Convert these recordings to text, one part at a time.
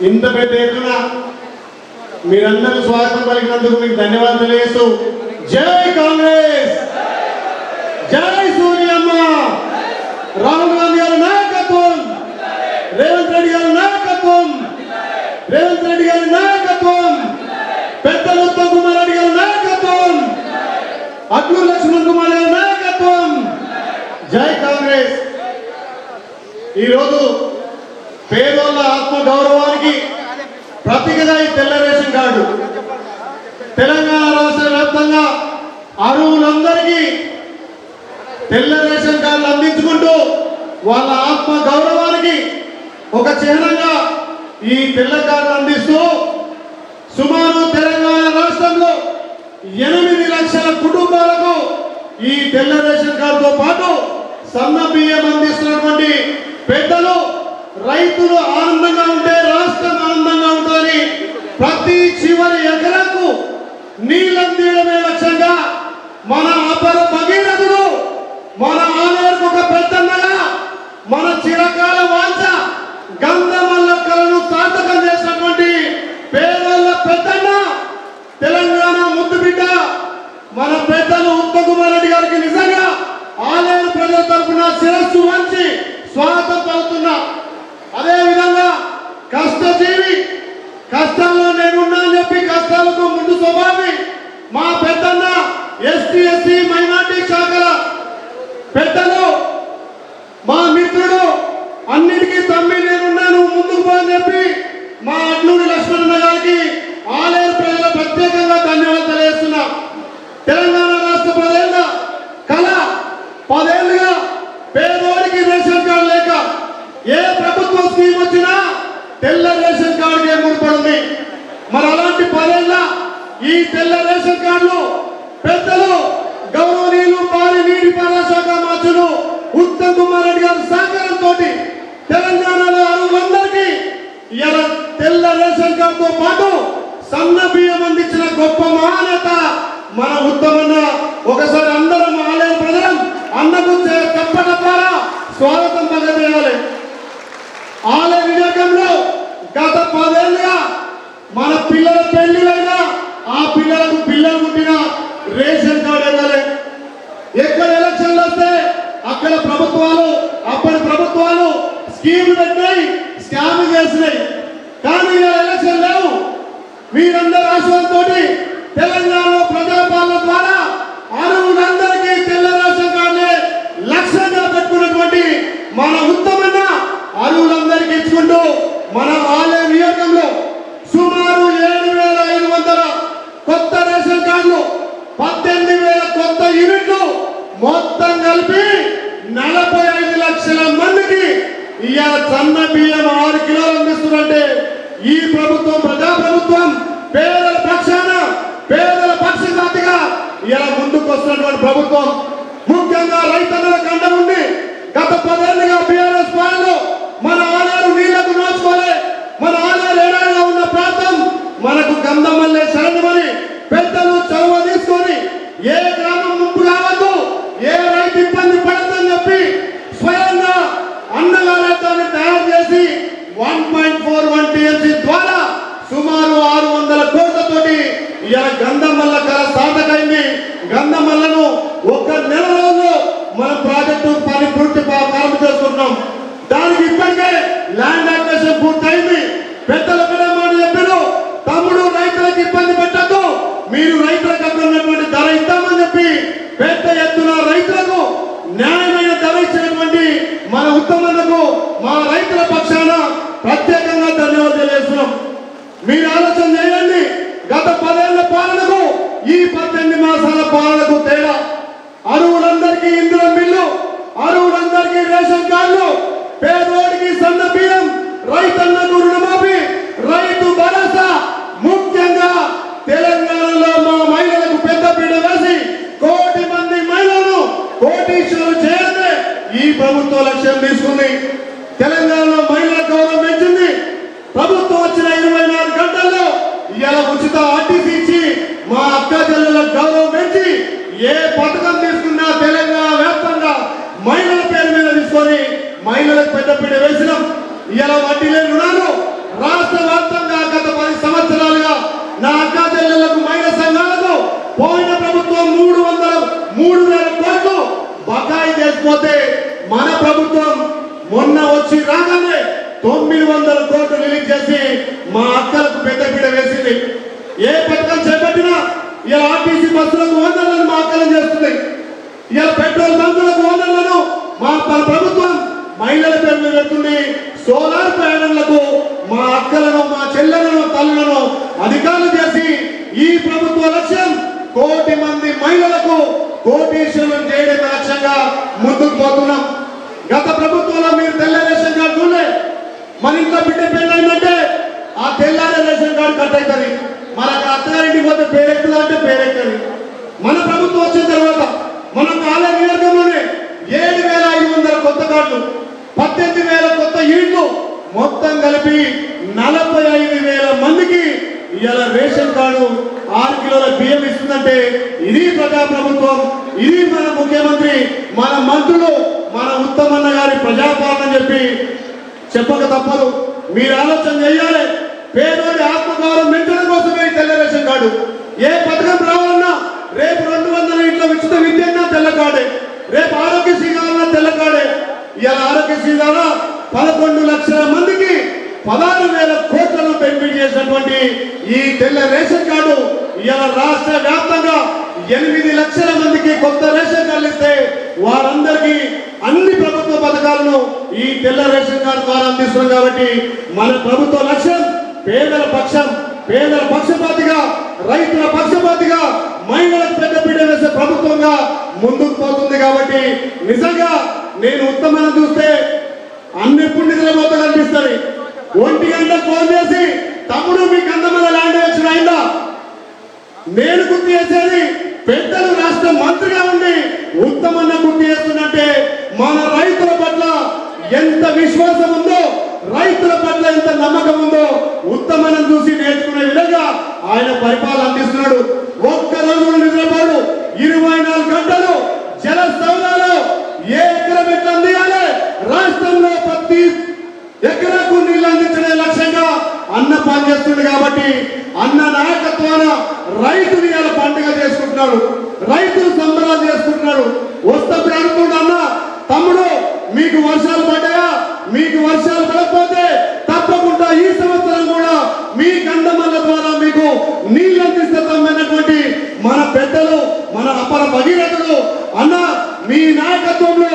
ఇంత పెద్ద ఎత్తున మీరందరూ స్వాగతం పలికినందుకు మీకు ధన్యవాదాలు తెలియజేస్తూ జై కాంగ్రెస్! జై సూర్యమ్మ! రాహుల్ గాంధీ గారి నాయకత్వం! రేవంత్ రెడ్డి గారి నాయకత్వం! రేవంత్ రెడ్డి గారి నాయకత్వం! పెద్ద ఉత్తమ్ కుమార్ రెడ్డి గారి నాయకత్వం! అడ్లూరు లక్ష్మణ్ కుమార్ గారి నాయకత్వం! జై కాంగ్రెస్! ఈరోజు పేదోళ్ళ ఆత్మ గౌరవానికి ఈ తెల్ల రేషన్ కార్డు. తెలంగాణ రాష్ట్ర వ్యాప్తంగా అరువులందరికీ తెల్ల రేషన్ కార్డులు అందించుకుంటూ వాళ్ళ ఆత్మ గౌరవానికి ఒక చిహ్నంగా ఈ తెల్ల కార్డు అందిస్తూ సుమారు తెలంగాణ రాష్ట్రంలో ఎనిమిది లక్షల కుటుంబాలకు ఈ తెల్ల రేషన్ కార్డుతో పాటు సన్న బియ్యం అందిస్తున్నటువంటి పెద్దలు రైతులు ఆనందంగా ఉంటే రాష్ట్రం ఆనందంగా ఉంటుందని ప్రతి చివరి ఎకరాకు నీళ్ళందియడమే లక్ష్యంగా మన అపర భగీరథుడు మన ఆలయానికి ఒక పెద్దన్నగా మన చిరకాల వాంఛ గంధమల్ల కళను సార్థకం చేసినటువంటి పేదల పెద్దన్న తెలంగాణ ముద్దు బిడ్డ మన పెద్దలు ఉత్తమ్ కుమార్ రెడ్డి గారికి నిజంగా ఆలయ ప్రజల తరఫున శిరస్సు వంచి స్వాగతం పలుకుతున్నా అదే విధంగా కష్టజీవి కష్టాల్లో నేనున్నా అని చెప్పి కష్టాలకు ముందు స్వభావి మా పెద్దన్న ఎస్టీ ఎస్సీ మైనార్టీ శాఖల పెద్దలు మా మిత్రుడు అన్నిటికీ తమ్మి నేనున్నాను ముందుకు పో అని చెప్పి మా అడ్లూరి లక్ష్మణ గారికి ఆలయ ప్రజల ప్రత్యేకంగా ధన్యవాదాలు తెలియజేస్తున్నా తెలంగాణ రాష్ట్ర ప్రజల కళ పదేళ్ళుగా పేదవాడికి రేషన్ కార్డు లేక ఏ ప్రభుత్వ స్కీమ్ వచ్చినా తెల్ల రేషన్ కార్డుకే ముడిపడింది మరి అలాంటి పదేళ్ళ ఈ తెల్ల రేషన్ కార్డులు పెద్దలు గౌరవనీయులు భారీ నీటిపారుదల శాఖ మంత్రులు ఉత్తమ్ కుమార్ రెడ్డి గారి సహకారంతో తెలంగాణలో అరువులందరికీ ఇలా తెల్ల రేషన్ కార్డుతో పాటు సన్న బియ్యం అందించిన గొప్ప మహానేత మన ఉత్తమన్న ఒకసారి అందరం ఆలయ ప్రజలం అన్నకు చే- చెప్పడం ద్వారా స్వాగతం పలకజేయాలి. ఆలయ వివేకంలో గత పదేళ్ళుగా మన పిల్లల పెళ్ళిలైనా ఆ పిల్లలకు పిల్లలు పుట్టిన రేషన్ కార్డు ఇవ్వాలి ఎక్కడ ఎలక్షన్లు వస్తే అక్కడ ప్రభుత్వాలు అప్పటి ప్రభుత్వాలు స్కీములు పెట్టినాయి స్కామ్ చేసినాయి. కానీ ఎలక్షన్ లేవు. మీరందరూ ఆశ్రయంతో తెలంగాణలో ప్రజాపాలన ద్వారా అరువులందరికీ తెల్ల రేషన్ కార్డులే లక్ష్యంగా పెట్టుకున్నటువంటి మన ఉత్తమన్న అరువులందరికీ ఇచ్చుకుంటూ మన ఆలయ నియోజకంలో సుమారు ఏడు వేల ఐదు వందల కొత్త రేషన్ కార్డులు పద్దెనిమిది వేల కొత్త యూనిట్లు మొత్తం కలిపి నలభై ఐదు లక్షల మందికి ఇవాళ సన్న బియ్యం ఆరు కిలోలు అందిస్తున్నట్టే ఈ ప్రభుత్వం ప్రజా ప్రభుత్వం పేదల పక్షాన పేదల పక్షపాతిగా ఇలా ముందుకు వస్తున్నటువంటి ప్రభుత్వం. ముఖ్యంగా రైతన్నుల కండ ఉండి గత పదేళ్ళుగా బీఆర్ఎస్ పాలనలో మన ఆనాడు నీళ్ళకు నోచుకోలే మన ఆనాడు ఏడాదిగా ఉన్న ప్రాంతం మనకు గంధమల్లే శరణమని పెద్దలు చొరవ తీసుకొని ఏ గ్రామం ముంపు కావద్దు ఏ రైతు ఇబ్బంది పడద్దని చెప్పి స్వయంగా అన్నగారిని తయారు చేసి one point four one TMC ద్వారా సుమారు ఆరు వందల కోట్లతోటి ఇలా గంధమల్ల కళ సాధకైంది గంధమల్లను ఒక నెల రోజుల్లో మన ప్రాజెక్టు పని పూర్తి పా- ప్రారంభం చేసుకుంటున్నాం దానికి ఇప్పటికే ల్యాండ్ అక్వేషన్ పూర్తయింది పెద్దల మాట చెప్పారు తమ్ముడు రైతులకు ఇబ్బంది పెట్టద్దు మీరు రైతులకు అక్కడ ఉన్నటువంటి ధర ఇద్దామని చెప్పి పెద్ద ఎత్తున రైతులకు న్యాయమైన ధర ఇచ్చినటువంటి మన ఉత్తమలకు మా రైతుల పక్షాన ప్రత్యేకంగా ధన్యవాదాలు తెలియజేస్తున్నాం. మీరు ఆలోచన చేయండి. గత పదేళ్ళ పాలనకు ఈ పద్దెనిమిది మాసాల పాలనకు తేడా. అరువులందరికీ ఇందులో బిల్లు అరువులందరికీ రేషన్ కార్డులు పేదోడికి సన్న బియ్యం రైతన్నకు రుణమాఫీ రైతు భరోసా. ముఖ్యంగా తెలంగాణలో మా మహిళలకు పెద్ద పీడ వేసి కోటి మంది మహిళలను కోటీశ్వరులు చేయడమే ఈ ప్రభుత్వ లక్ష్యం తీసుకుంది. మహిళలకు పెద్దపీట వేసినాం. ఇలా వడ్డీ లేని రుణాలు. రాష్ట్ర వ్యాప్తంగా గత పది సంవత్సరాలుగా నా అక్క చెల్లెళ్ళకు మహిళ సంఘాలతో పోయిన ప్రభుత్వం మూడు వందల మూడు వేల కోట్లు బకాయి చేసిపోతే మన ప్రభుత్వం మొన్న వచ్చి రాగానే తొమ్మిది వందల కోట్లు రిలీజ్ చేసి మా అక్కల మహిళలకు కోటీశ్వరులను చేయడం లక్ష్యంగా ముందుకు పోతున్నాం. గత ప్రభుత్వంలో మీరు తెల్ల రేషన్ కార్డు చూడలే మన ఇంట్లో బిడ్డ పెళ్ళైందంటే ఆ తెల్లారే రేషన్ కార్డు కట్ అవుతుంది మనకు అత్తగారింటికి పోతే పేరెక్కుదా అంటే పేరెక్కది. మన ప్రభుత్వం వచ్చిన తర్వాత మనం కాలే నియోజకంలోనే ఏడు వేల ఐదు వందల కొత్త కార్డులు పద్దెనిమిది వేల కొత్త ఈడ్లు మొత్తం కలిపి నలభై ఐదు వేల మందికి ఇలా రేషన్ కార్డు ఆరు కిలోల బియ్యం ఇస్తుందంటే ఇది ప్రజాప్రభుత్వం ఇది మన ముఖ్యమంత్రి మన మంత్రులు మన ఉత్తమన్న గారి ప్రజాపాలన చెప్పి చెప్పక తప్పదు. మీరు ఆలోచన చేయాలి. పేదోడి ఆత్మగౌరవం పెంచడం కోసమే ఈ తెల్ల రేషన్ కార్డు. ఏ పథకం రావాలన్నా రేపు రెండు వందల ఇంట్లో ఉచిత విద్య అన్నా తెల్ల కార్డే. రేపు ఆరోగ్యశ్రీ కావాలన్నా తెల్ల కార్డే. ఇలా ఆరోగ్యశ్రీ ద్వారా పదకొండు లక్షల మందికి పదహారు వేల కోట్లను బెనిఫిట్ చేసినటువంటి ఈ తెల్ల రేషన్ కార్డు ఇలా రాష్ట్ర వ్యాప్తంగా ఎనిమిది లక్షల మందికి కొత్త రేషన్ కార్డులు ఇస్తే వారందరికీ అన్ని ప్రభుత్వ పథకాలను ఈ తెల్ల రేషన్ కార్డు ద్వారా అందిస్తున్నాం కాబట్టి మన ప్రభుత్వ లక్ష్యం పేదల పక్షం పేదల పక్షపాతిగా రైతుల పక్షపాతిగా మహిళలకు పెద్దపీట వేసే ప్రభుత్వంగా ముందుకు పోతుంది కాబట్టి నిజంగా నేను ఉత్తమన చూస్తే అన్ని పుణ్యతల మొత్తం కనిపిస్తాయి ఒంటి గంట ఫోన్ చేసి తమ్ముడు మీ కంద మీద ల్యాండ్ వచ్చిన అయిందా? నేను గుర్తు చేసేది పెద్దలు రాష్ట్ర మంత్రిగా ఉండి ఉత్తమన్న గుర్తు చేస్తున్నట్టే మన రైతుల పట్ల ఎంత విశ్వాసం ఉందో రైతుల పట్ల ఎంత నమ్మకం ఉందో ఉత్తమనం చూసి నేర్చుకునే విధంగా ఆయన పరిపాలన అందిస్తున్నాడు ఒక్క రోజు నిద్రపోడు ఇరవై నాలుగు గంటలు జల సౌదాలు ఏ ఎకరం ఎట్లా అందియాలి రాష్ట్రంలో ప్రతి ఎకరాకు నీళ్ళు అందించడే లక్ష్యంగా అన్న పనిచేస్తుంది కాబట్టి అన్న నాయకత్వాన రైతుని ఇలా పండుగ చేసుకుంటున్నాడు. రైతులు సంబరాలు చేసుకుంటున్నాడు. వస్తే అనుకుంటా అన్న. తమ్ముడు మీకు వర్షాలు పడ్డాయా? మీకు వర్షాలు పడకపోతే తప్పకుండా ఈ సంవత్సరం కూడా మీ గంధమల్ల ద్వారా మీకు నీళ్ళు అందిస్తామన్నటువంటి మన పెద్దలు మన అపర భగీరథుడు. అన్న మీ నాయకత్వంలో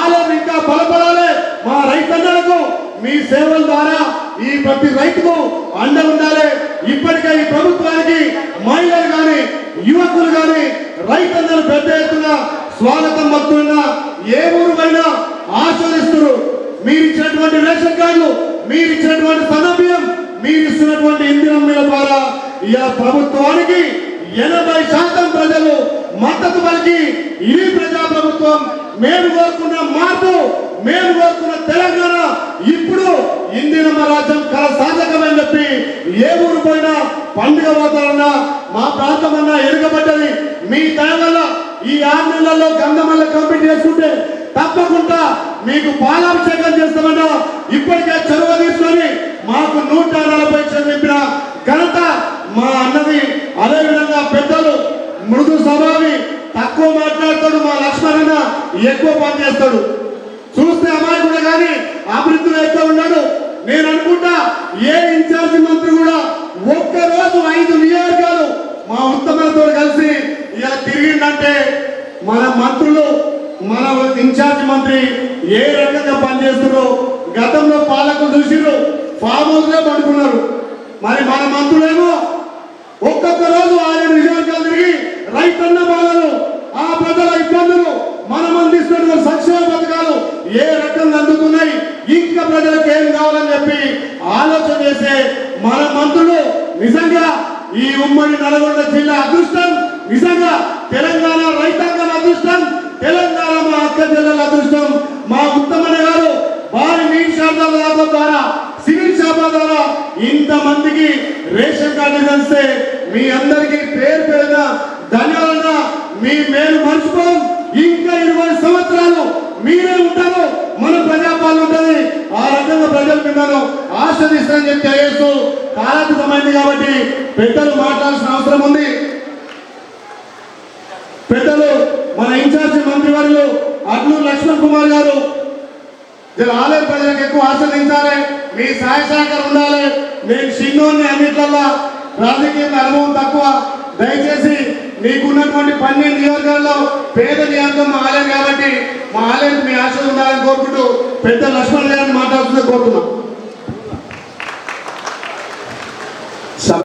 ఆలయం ఇంకా బలపడాలి. మా రైతన్నలకు మీ సేవల ద్వారా ఈ ప్రతి రైతుకు అండ ఉండాలి ఇప్పటికే ఈ ప్రభుత్వానికి మహిళలు కానీ యువకులు కానీ రైతులు పెద్ద ఎత్తున స్వాగతం పలుకుతున్నా ఏ ఊరుమైనా ఆస్వాదిస్తున్నారు మీరు ఇచ్చినటువంటి రేషన్ కార్డులు మీరు ఇచ్చినటువంటి సన్నబియ్యం మీరు ఇస్తున్నటువంటి ఇందిరమ్మల ద్వారా ఇలా ప్రభుత్వానికి ఎనభై శాతం ప్రజలు మద్దతు పలికి ఇది ప్రజా ప్రభుత్వం మేము కోరుకున్న మార్పు మేము కోరుకున్న తెలంగాణ ఇప్పుడు ఇందిరమ్మ రాజ్యం కళ సాధకమని చెప్పి ఏ ఊరు పోయినా పండుగ వాతావరణ మా ప్రాంతం అన్నా ఎరుగబడ్డది మీ దయ వల్ల ఈ ఆరు నెలల్లో గంధమల్ల కంప్లీట్ చేసుకుంటే తప్పకుండా మీకు పాలాభిషేకం చేస్తామన్నా ఇప్పటికే చొరవ తీసుకొని మాకు నూట నలభై చెప్పిన ఘనత మా అన్నది అదేవిధంగా పెద్దలు మృదు స్వభావి తక్కువ మాట్లాడతాడు మా లక్ష్మణన్న ఎక్కువ పని చేస్తాడు. చూస్తే అమాయకుడు కానీ అభివృద్ధిలో ఎక్కువ ఉన్నాడు నేను అనుకుంటా ఏ ఇన్ఛార్జి మంత్రి కూడా ఒక్క రోజు ఐదు నియోజకాలు మా ఉత్తమతో కలిసి ఇలా తిరిగిందంటే మన మంత్రులు మన ఇన్ఛార్జ్ మంత్రి ఏ రకంగా పనిచేస్తున్నారో? గతంలో పాలకులు చూసిర్రు ఫామ్ హౌస్లో పడుకున్నారు. మరి మన మంత్రులేమో ఒక్కొక్క రోజు ఆయన నియోజకాలు తిరిగి రైతన్న బాధలు ఆ ప్రజల ఇబ్బందులు అందిస్తున్న సంక్షేమ పథకాలు ఏ రకంగా అందుతున్నాయి? ఇంకా ప్రజలకు ఏం కావాలని చెప్పి ఆలోచన చేసే మన మంత్రులు నిజంగా ఈ ఉమ్మడి నల్గొండ జిల్లా అదృష్టం నిజంగా తెలంగాణ రైతాంగం అదృష్టం తెలంగాణ మా అక్క జిల్లాల అదృష్టం మా ఉత్తమన్న గారు వారి నీటి శాతాల లాభం ద్వారా సివిల్ శాఖ ద్వారా ఇంతమందికి రేషన్ కార్డు కలిస్తే మీ అందరికీ పేరు పేరున ధన్యవాదాలు మీ మేలు మర్చిపోం ఇంకా ఇరవై సంవత్సరాలు మీరే ఉంటారు మన ప్రజాపాలన ఉంటుంది ఆ రకంగా ప్రజలు మిమ్మల్ని ఆస్వాదిస్తారని చెప్పి తెలియజేస్తూ కాలాతీతమైంది కాబట్టి పెద్దలు మాట్లాడాల్సిన అవసరం ఉంది. పెద్దలు మన ఇన్ఛార్జి మంత్రివర్యులు అడ్లూరు లక్ష్మణ్ కుమార్ గారు జర ఆలయ ప్రజలకు ఎక్కువ ఆశ్రదించాలి. మీ సహాయ సహకారం ఉండాలి. నేను చిన్నోని అన్నిట్లల్లా రాజకీయ అనుభవం తక్కువ. దయచేసి మీకున్నటువంటి పన్నెండు నియోజకాల్లో పేద నియోజకం మా ఆలయం కాబట్టి మా ఆలయం మీ ఆశ ఉండాలని కోరుకుంటూ పెద్ద లక్ష్మణ్ గారిని మాట్లాడుతుందని కోరుతున్నాం.